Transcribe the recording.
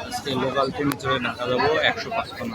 আজকে লোকাল ট্রেনে চড়ে ঢাকা যাব একশো পাঁচপান্ন.